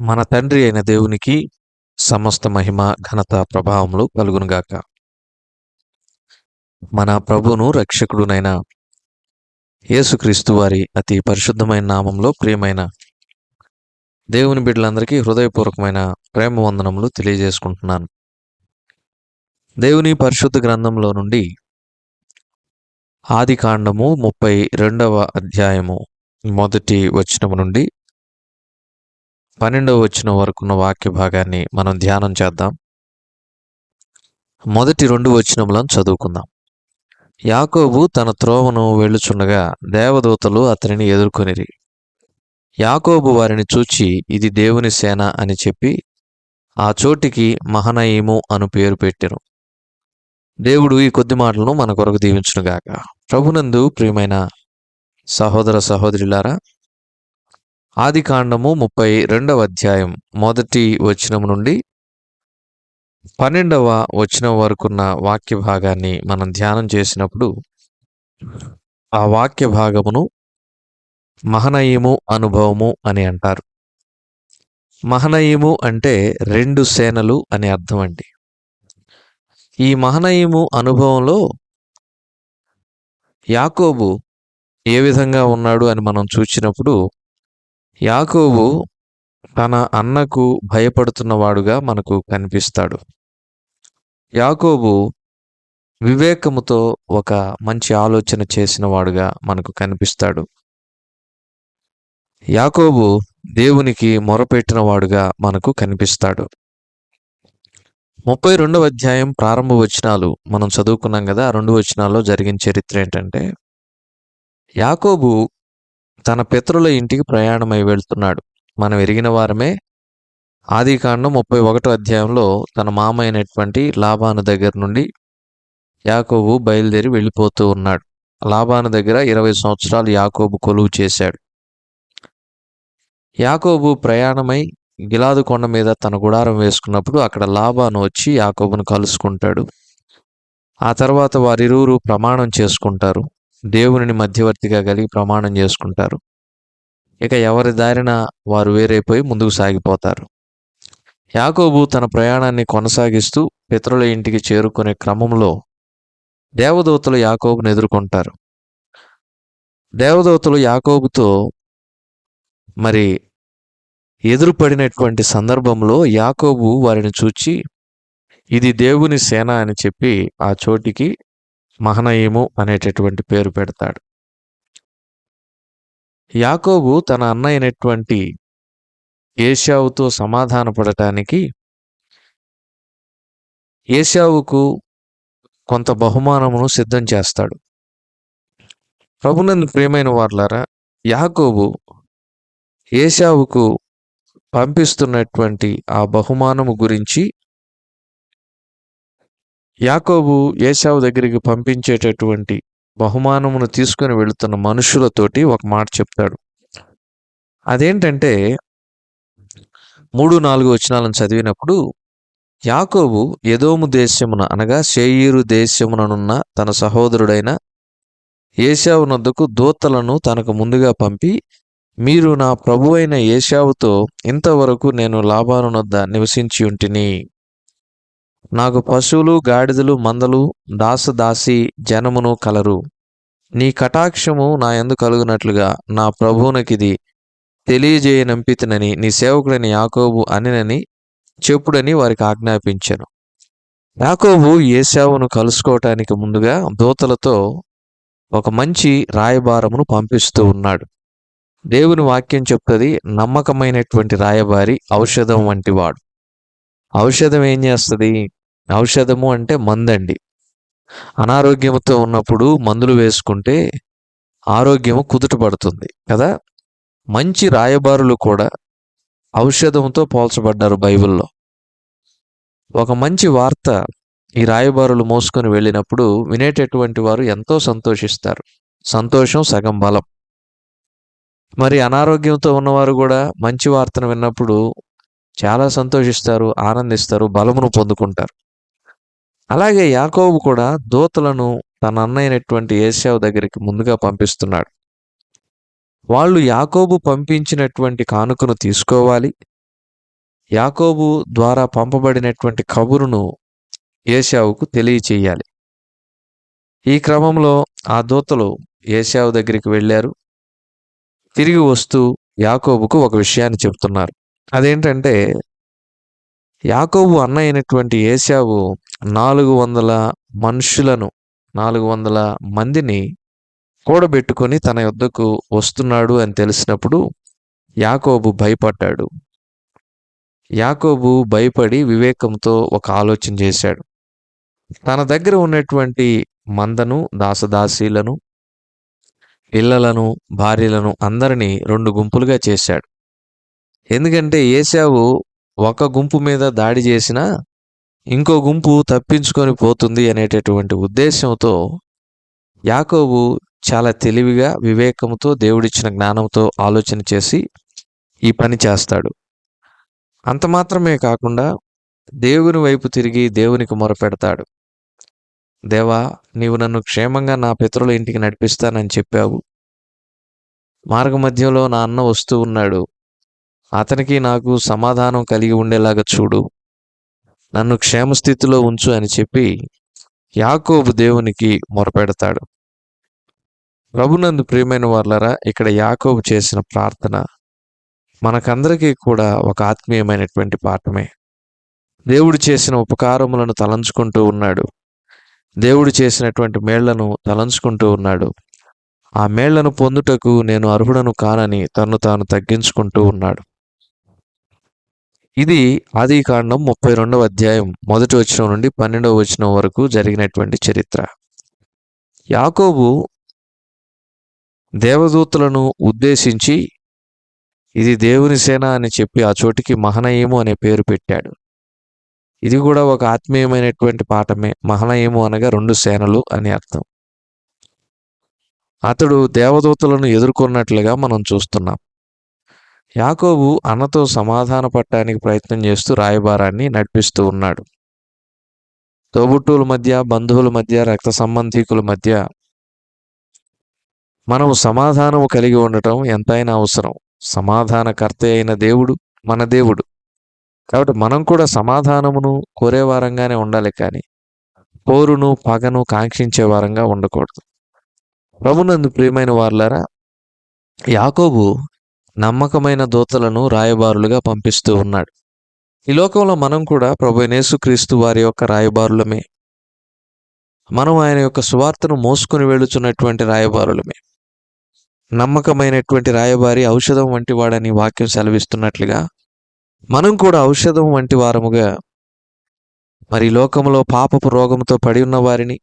మన తండ్రి అయిన దేవునికి సమస్త మహిమ ఘనత ప్రభావములు కలుగునుగాక. మన ప్రభును రక్షకుడునైన యేసుక్రీస్తు వారి అతి పరిశుద్ధమైన నామంలో ప్రియమైన దేవుని బిడ్డలందరికీ హృదయపూర్వకమైన ప్రేమ వందనములు తెలియజేసుకుంటున్నాను. దేవుని పరిశుద్ధ గ్రంథంలో నుండి ఆది కాండము ముప్పై రెండవ అధ్యాయము మొదటి వచనము నుండి పన్నెండవ వచ్చిన వరకున్న వాక్య భాగాన్ని మనం ధ్యానం చేద్దాం. మొదటి రెండు వచనములను చదువుకుందాం. యాకోబు తన త్రోవను వెళ్ళుచుండగా దేవదూతలు అతనిని ఎదుర్కొనిరి. యాకోబు వారిని చూచి ఇది దేవుని సేన అని చెప్పి ఆ చోటికి మహనయీము అను పేరు పెట్టెను. దేవుడు ఈ కొద్ది మాటలను మన కొరకు దీవించునుగాక. ప్రభునందు ప్రియమైన సహోదర సహోదరులారా ఆది కాండము ముప్పై రెండవ అధ్యాయం మొదటి వచనం నుండి పన్నెండవ వచనం వరకున్న వాక్య భాగాన్ని మనం ధ్యానం చేసినప్పుడు ఆ వాక్య భాగమును మహనయము అనుభవము అని అంటారు. మహనయము అంటే రెండు సేనలు అని అర్థం అండి. ఈ మహనయము అనుభవంలో యాకోబు ఏ విధంగా ఉన్నాడు అని మనం చూసినప్పుడు యాకోబు తన అన్నకు భయపడుతున్నవాడుగా మనకు కనిపిస్తాడు. యాకోబు వివేకముతో ఒక మంచి ఆలోచన చేసిన వాడుగా మనకు కనిపిస్తాడు. యాకోబు దేవునికి మొరపెట్టిన వాడుగా మనకు కనిపిస్తాడు. ముప్పై రెండవ అధ్యాయం ప్రారంభ వచనాలు మనం చదువుకున్నాం కదా ఆ రెండు వచనాల్లో జరిగిన చరిత్ర ఏంటంటే యాకోబు తన పితరుల ఇంటికి ప్రయాణమై వెళ్తున్నాడు. మనం ఎరిగిన వారమే. ఆదికాండం ముప్పై ఒకటో అధ్యాయంలో తన మామ అయినటువంటి లాభాను దగ్గర నుండి యాకోబు బయలుదేరి వెళ్ళిపోతూ ఉన్నాడు. లాభాను దగ్గర ఇరవై సంవత్సరాలు యాకోబు కొలువు చేశాడు. యాకోబు ప్రయాణమై గిలాదు కొండ మీద తన గుడారం వేసుకున్నప్పుడు అక్కడ లాభాను వచ్చి యాకోబును కలుసుకుంటాడు. ఆ తర్వాత వారిరువురు ప్రమాణం చేసుకుంటారు. దేవునిని మధ్యవర్తిగా కలిగి ప్రమాణం చేసుకుంటారు. ఇక ఎవరి దారిన వారు వేరైపోయి ముందుకు సాగిపోతారు. యాకోబు తన ప్రయాణాన్ని కొనసాగిస్తూ పితరుల ఇంటికి చేరుకునే క్రమంలో దేవదూతలు యాకోబును ఎదుర్కొంటారు. దేవదూతలు యాకోబుతో మరి ఎదురుపడినటువంటి సందర్భంలో యాకోబు వారిని చూచి ఇది దేవుని సేన అని చెప్పి ఆ చోటికి మహనయము అనేటటువంటి పేరు పెడతాడు. యాకోబు తన అన్న అయినటువంటి ఏషావుతో సమాధాన పడటానికి ఏషావుకు కొంత బహుమానమును సిద్ధం చేస్తాడు. ప్రభునందు ప్రియమైన వార్లారా యాకోబు ఏషావుకు పంపిస్తున్నటువంటి ఆ బహుమానము గురించి యాకోబు ఏసావు దగ్గరికి పంపించేటటువంటి బహుమానమును తీసుకుని వెళుతున్న మనుషులతోటి ఒక మాట చెప్తాడు. అదేంటంటే మూడు నాలుగు వచనాలను చదివినప్పుడు యాకోబు ఎదోము దేశమున అనగా షేయీరు దేశముననున్న తన సహోదరుడైన ఏషావు నొద్దకు దూతలను తనకు ముందుగా పంపి మీరు నా ప్రభు అయిన ఏషావుతో ఇంతవరకు నేను లాభాను నొద్ద నివసించి ఉంటిని. నాకు పశువులు గాడిదలు మందలు దాసదాసి జనమును కలరు. నీ కటాక్షము నా ఎందు కలుగునట్లుగా నా ప్రభువునకిది తెలియజేయనంపితనని నీ సేవకుడని యాకోబు అనినని చెప్పుడని వారికి ఆజ్ఞాపించాను. యాకోబు ఏసావును కలుసుకోవటానికి ముందుగా దూతలతో ఒక మంచి రాయబారమును పంపిస్తూ ఉన్నాడు. దేవుని వాక్యం చెప్తుంది నమ్మకమైనటువంటి రాయబారి ఔషధం వంటివాడు ఔషధం ఏం చేస్తుంది? ఔషధము అంటే మందండి. అనారోగ్యంతో ఉన్నప్పుడు మందులు వేసుకుంటే ఆరోగ్యము కుదుటపడుతుంది కదా? మంచి రాయబారులు కూడా ఔషధంతో పోల్చబడ్డారు బైబిల్లో. ఒక మంచి వార్త ఈ రాయబారులు మోసుకొని వెళ్ళినప్పుడు వినేటటువంటి వారు ఎంతో సంతోషిస్తారు. సంతోషం సగం బలం. మరి అనారోగ్యంతో ఉన్నవారు కూడా మంచి వార్తను విన్నప్పుడు చాలా సంతోషిస్తారు ఆనందిస్తారు బలమును పొందుకుంటారు. అలాగే యాకోబు కూడా దూతలను తన అన్నైనటువంటి ఏసావు దగ్గరికి ముందుగా పంపిస్తున్నాడు. వాళ్ళు యాకోబు పంపించినటువంటి కానుకను తీసుకోవాలి. యాకోబు ద్వారా పంపబడినటువంటి కబురును ఏశావుకు తెలియచేయాలి. ఈ క్రమంలో ఆ దూతలు ఏశావు దగ్గరికి వెళ్ళారు. తిరిగి వస్తూ యాకోబుకు ఒక విషయాన్ని చెప్తున్నారు అదేంటంటే యాకోబు అన్న అయినటువంటి ఏశావు నాలుగు వందల మనుషులను నాలుగు వందల మందిని కూడబెట్టుకొని తన యొద్దకు వస్తున్నాడు అని తెలిసినప్పుడు యాకోబు భయపడ్డాడు. యాకోబు భయపడి వివేకంతో ఒక ఆలోచన చేశాడు. తన దగ్గర ఉన్నటువంటి మందను దాసదాసీలను పిల్లలను భార్యలను అందరినీ రెండు గుంపులుగా చేశాడు. ఎందుకంటే ఏశావు ఒక గుంపు మీద దాడి చేసినా ఇంకో గుంపు తప్పించుకొని పోతుంది అనేటటువంటి ఉద్దేశంతో యాకోబు చాలా తెలివిగా వివేకంతో దేవుడిచ్చిన జ్ఞానంతో ఆలోచన చేసి ఈ పని చేస్తాడు. అంత మాత్రమే కాకుండా దేవుని వైపు తిరిగి దేవునికి మొరపెడతాడు. దేవా నీవు నన్ను క్షేమంగా నా పితరుల ఇంటికి నడిపిస్తానని చెప్పావు. మార్గ మధ్యలో నా అన్న వస్తూ ఉన్నాడు. అతనికి నాకు సమాధానం కలిగి ఉండేలాగా చూడు. నన్ను క్షేమస్థితిలో ఉంచు అని చెప్పి యాకోబు దేవునికి మొరపెడతాడు. ప్రభునందు ప్రియమైన వాళ్ళరా ఇక్కడ యాకోబు చేసిన ప్రార్థన మనకందరికీ కూడా ఒక ఆత్మీయమైనటువంటి పాఠమే. దేవుడు చేసిన ఉపకారములను తలంచుకుంటూ ఉన్నాడు. దేవుడు చేసినటువంటి మేళ్ళను తలంచుకుంటూ ఉన్నాడు. ఆ మేళ్ళను పొందుటకు నేను అర్హుడను కానని తను తాను తగ్గించుకుంటూ ఉన్నాడు. ఇది ఆది కాండం ముప్పై రెండవ అధ్యాయం మొదటి వచనం నుండి పన్నెండవ వచనం వరకు జరిగినటువంటి చరిత్ర. యాకోబు దేవదూతలను ఉద్దేశించి ఇది దేవుని సేన అని చెప్పి ఆ చోటికి మహనయము అనే పేరు పెట్టాడు. ఇది కూడా ఒక ఆత్మీయమైనటువంటి పాఠమే. మహనయము అనగా రెండు సేనలు అని అర్థం. అతడు దేవదూతలను ఎదుర్కొన్నట్లుగా మనం చూస్తున్నాం. యాకోబు అన్నతో సమాధాన పట్టడానికి ప్రయత్నం చేస్తూ రాయబారాన్ని నడిపిస్తూ ఉన్నాడు. తోబుట్టువుల మధ్య బంధువుల మధ్య రక్త సంబంధీకుల మధ్య మనము సమాధానము కలిగి ఉండటం ఎంతైనా అవసరం. సమాధానకర్త అయిన దేవుడు మన దేవుడు. కాబట్టి మనం కూడా సమాధానమును కోరేవారంగానే ఉండాలి కానీ కోరును పగను కాంక్షించే వారంగా ఉండకూడదు. ప్రభునందు ప్రియమైన వార్లారా యాకోబు నమ్మకమైన దూతలను రాయబారులుగా పంపిస్తూ ఉన్నాడు. ఈ లోకంలో మనం కూడా ప్రభు యేసుక్రీస్తు వారి యొక్క రాయబారులమే. మనం ఆయన యొక్క సువార్తను మోసుకుని వెళుచున్నటువంటి రాయబారులమే. నమ్మకమైనటువంటి రాయబారి ఔషధం వంటి వాడని వాక్యం సెలవిస్తున్నట్లుగా మనం కూడా ఔషధం వంటి వారముగా మరి లోకంలో పాపపు రోగంతో పడి ఉన్న వారిని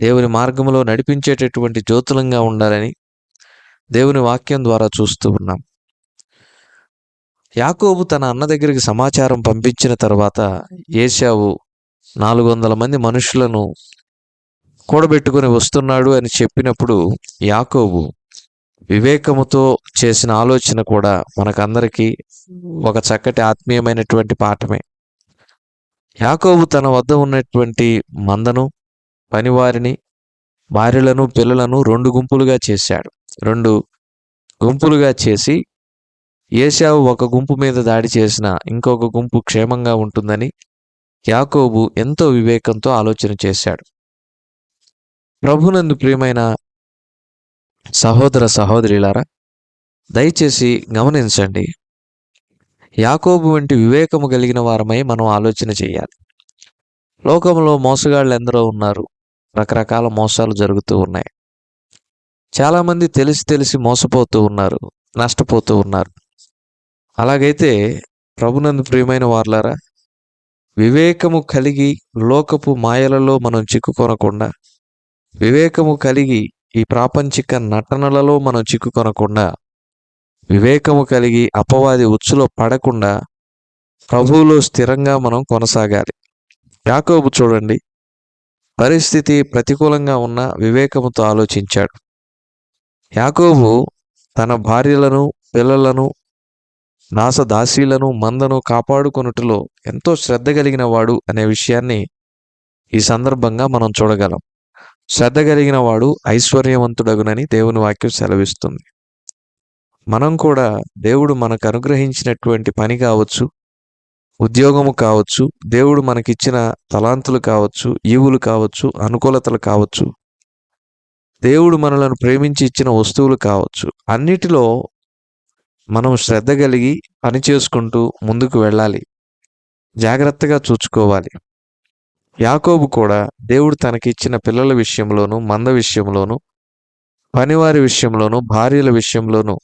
దేవుని మార్గంలో నడిపించేటటువంటి జ్యోతులంగా ఉండాలని దేవుని వాక్యం ద్వారా చూస్తూ ఉన్నాం. యాకోబు తన అన్న దగ్గరికి సమాచారం పంపించిన తర్వాత ఏశావు నాలుగు వందల మంది మనుషులను కూడబెట్టుకుని వస్తున్నాడు అని చెప్పినప్పుడు యాకోబు వివేకముతో చేసిన ఆలోచన కూడా మనకందరికీ ఒక చక్కటి ఆత్మీయమైనటువంటి పాఠమే. యాకోబు తన వద్ద ఉన్నటువంటి మందను పనివారిని భార్యలను పిల్లలను రెండు గుంపులుగా చేశాడు. రెండు గుంపులుగా చేసి ఏశావు ఒక గుంపు మీద దాడి చేసిన ఇంకొక గుంపు క్షేమంగా ఉంటుందని యాకోబు ఎంతో వివేకంతో ఆలోచన చేశాడు. ప్రభునందు ప్రియమైన సహోదర సహోదరులారా దయచేసి గమనించండి. యాకోబు వంటి వివేకము కలిగిన వారమై మనం ఆలోచన చేయాలి. లోకంలో మోసగాళ్ళు ఎందరో ఉన్నారు. రకరకాల మోసాలు జరుగుతూ ఉన్నాయి. చాలామంది తెలిసి తెలిసి మోసపోతూ ఉన్నారు నష్టపోతూ ఉన్నారు. అలాగైతే ప్రభునందు ప్రియమైన వార్లారా వివేకము కలిగి లోకపు మాయలలో మనం చిక్కుకొనకుండా వివేకము కలిగి ఈ ప్రాపంచిక నటనలలో మనం చిక్కుకొనకుండా వివేకము కలిగి అపవాది ఉచ్చులో పడకుండా ప్రభువులో స్థిరంగా మనం కొనసాగాలి. యాకోబు చూడండి పరిస్థితి ప్రతికూలంగా ఉన్న వివేకముతో ఆలోచించాడు. యాకోబు తన భార్యలను పిల్లలను నాసదాసీలను మందను కాపాడుకొనుటలో ఎంతో శ్రద్ధ కలిగిన వాడు అనే విషయాన్ని ఈ సందర్భంగా మనం చూడగలం. శ్రద్ధ కలిగిన వాడు ఐశ్వర్యవంతుడగునని దేవుని వాక్యం సెలవిస్తుంది. మనం కూడా దేవుడు మనకు అనుగ్రహించినటువంటి పని కావచ్చు ఉద్యోగము కావచ్చు దేవుడు మనకిచ్చిన తలాంతులు కావచ్చు ఈవులు కావచ్చు అనుకూలతలు కావచ్చు దేవుడు మనలను ప్రేమించి ఇచ్చిన వస్తువులు కావచ్చు. అన్నిటిలో మనం శ్రద్ధ కలిగి పని చేసుకుంటూ ముందుకు వెళ్ళాలి. జాగ్రత్తగా చూసుకోవాలి. యాకోబు కూడా దేవుడు తనకిచ్చిన పిల్లల విషయంలోనూ మంద విషయంలోనూ పనివారి విషయంలోనూ భార్యల విషయంలోనూ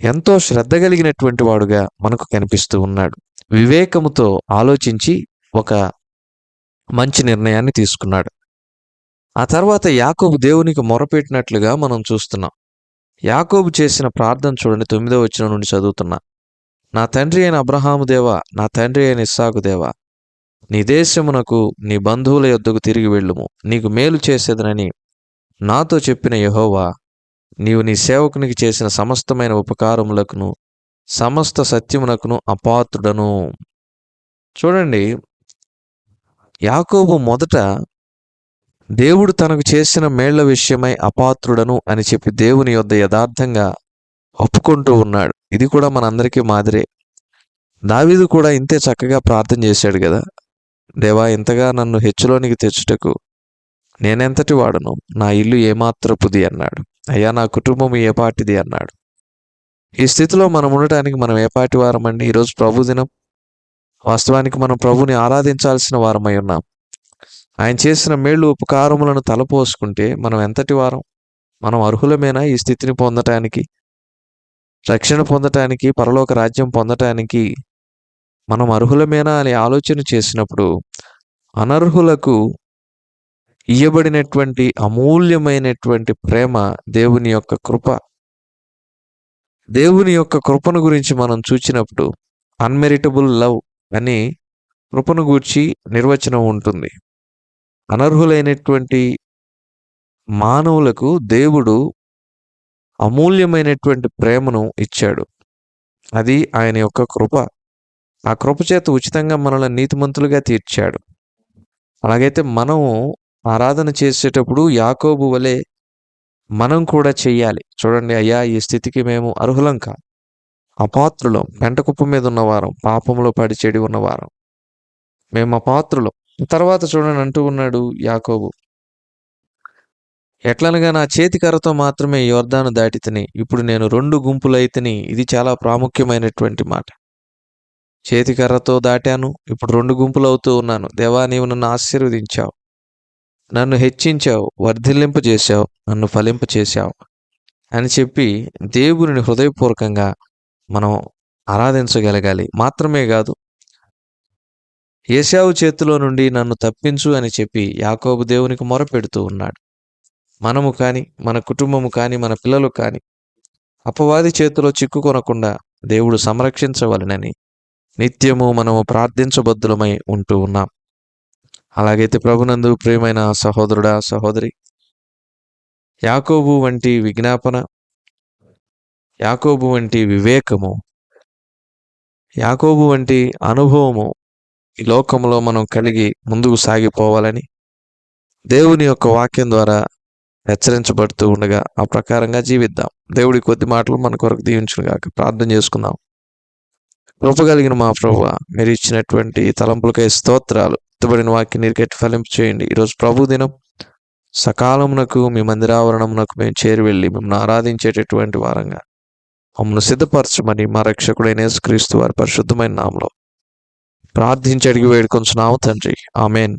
ఎంతో శ్రద్ధ కలిగినటువంటి వాడుగా మనకు కనిపిస్తూ ఉన్నాడు. వివేకముతో ఆలోచించి ఒక మంచి నిర్ణయాన్ని తీసుకున్నాడు. ఆ తర్వాత యాకోబు దేవునికి మొరపెట్టినట్లుగా మనం చూస్తున్నాం. యాకోబు చేసిన ప్రార్థన చూడండి తొమ్మిదో వచ్చిన నుండి చదువుతున్నా. నా తండ్రి అయిన అబ్రహాము దేవా నా తండ్రి అయిన ఇస్సాకు దేవ నీ దేశమునకు నీ బంధువుల యొద్దకు తిరిగి వెళ్ళుము. నీకు మేలు చేసేదనని నాతో చెప్పిన యహోవా నీవు నీ సేవకునికి చేసిన సమస్తమైన ఉపకారములకును సమస్త సత్యమునకును అపాత్రుడను. చూడండి యాకోబు మొదట దేవుడు తనకు చేసిన మేళ్ళ విషయమై అపాత్రుడను అని చెప్పి దేవుని యొద్ద యథార్థంగా ఒప్పుకుంటూ ఉన్నాడు. ఇది కూడా మనందరికీ మాదిరే. దావీదు కూడా ఇంతే చక్కగా ప్రార్థన చేశాడు కదా. దేవా ఇంతగా నన్ను హెచ్చులోనికి తెచ్చుటకు నేనెంతటి వాడను? నా ఇల్లు ఏమాత్రపుది అన్నాడు. అయ్యా నా కుటుంబం ఏపాటిది అన్నాడు. ఈ స్థితిలో మనం ఉండటానికి మనం ఏపాటి వారమండి? ఈరోజు ప్రభు దినం. వాస్తవానికి మనం ప్రభుని ఆరాధించాల్సిన వారమై ఉన్నాం. ఆయన చేసిన మేళ్ళు ఉపకారములను తలపోసుకుంటే మనం ఎంతటి వారం? మనం అర్హులమేనా ఈ స్థితిని పొందటానికి? రక్షణ పొందటానికి పరలోక రాజ్యం పొందటానికి మనం అర్హులమేనా అని ఆలోచన చేసినప్పుడు అనర్హులకు ఇయ్యబడినటువంటి అమూల్యమైనటువంటి ప్రేమ దేవుని యొక్క కృప. దేవుని యొక్క కృపను గురించి మనం చూచినప్పుడు అన్మెరిటబుల్ లవ్ అని కృపను గూర్చి నిర్వచనం ఉంటుంది. అనర్హులైనటువంటి మానవులకు దేవుడు అమూల్యమైనటువంటి ప్రేమను ఇచ్చాడు. అది ఆయన యొక్క కృప. ఆ కృప చేత ఉచితంగా మనల్ని నీతిమంతులుగా తీర్చాడు. అలాగైతే మనము ఆరాధన చేసేటప్పుడు యాకోబు వలె మనం కూడా చెయ్యాలి. చూడండి అయ్యా ఈ స్థితికి మేము అర్హులం కా అపాత్రులం. పెంటకుప్ప మీద ఉన్నవారం. పాపంలో పడి చెడి ఉన్నవారం. మేము అపాత్రులం. తర్వాత చూడండి అంటూ ఉన్నాడు యాకోబు. ఎట్లనగా నా చేతి కర్రతో మాత్రమే యోర్ధాను దాటితని ఇప్పుడు నేను రెండు గుంపులైతని ఇది చాలా ప్రాముఖ్యమైనటువంటి మాట. చేతి కర్రతో దాటాను ఇప్పుడు రెండు గుంపులు అవుతూ ఉన్నాను. దేవా నీవు నన్ను ఆశీర్వదించావు. నన్ను హెచ్చించావు వర్ధిల్లింపజేశావు నన్ను ఫలింప చేశావు అని చెప్పి దేవుని హృదయపూర్వకంగా మనం ఆరాధించగలగాలి. మాత్రమే కాదు ఏశావు చేతిలో నుండి నన్ను తప్పించు అని చెప్పి యాకోబు దేవునికి మొరపెడుతూ ఉన్నాడు. మనము కానీ మన కుటుంబము కానీ మన పిల్లలు కానీ అపవాది చేతిలో చిక్కుకొనకుండా దేవుడు సంరక్షించవలనని నిత్యము మనము ప్రార్థించబద్దులమై ఉంటూ ఉన్నాం. అలాగైతే ప్రభునందు ప్రియమైన సహోదరుడా సహోదరి యాకోబు వంటి విజ్ఞాపన యాకోబు వంటి వివేకము యాకోబు వంటి అనుభవము ఈ లోకంలో మనం కలిగి ముందుకు సాగిపోవాలని దేవుని యొక్క వాక్యం ద్వారా హెచ్చరించబడుతూ ఉండగా ఆ ప్రకారంగా జీవిద్దాం. దేవుడి కొద్ది మాటలు మన కొరకు దీవించుగాక ప్రార్థన చేసుకుందాం. కృప కలిగిన మా ప్రభు మీరు ఇచ్చినటువంటి తలంపులకై స్తోత్రాలు. ఎత్తుబడిన వాక్యం నీరుకెట్టి ఫలింపు చేయండి. ఈరోజు ప్రభు దినం. సకాలమునకు మీ మందిరావరణమునకు మేము చేరి వెళ్ళి మిమ్మల్ని ఆరాధించేటటువంటి వారంగా. మమ్మల్ని సిద్ధపరచమని మా రక్షకుడైన క్రీస్తు వారి పరిశుద్ధమైన నామలో ప్రార్థించడిగి వేడుకొంచున్నాము తండ్రి. ఆమెన్.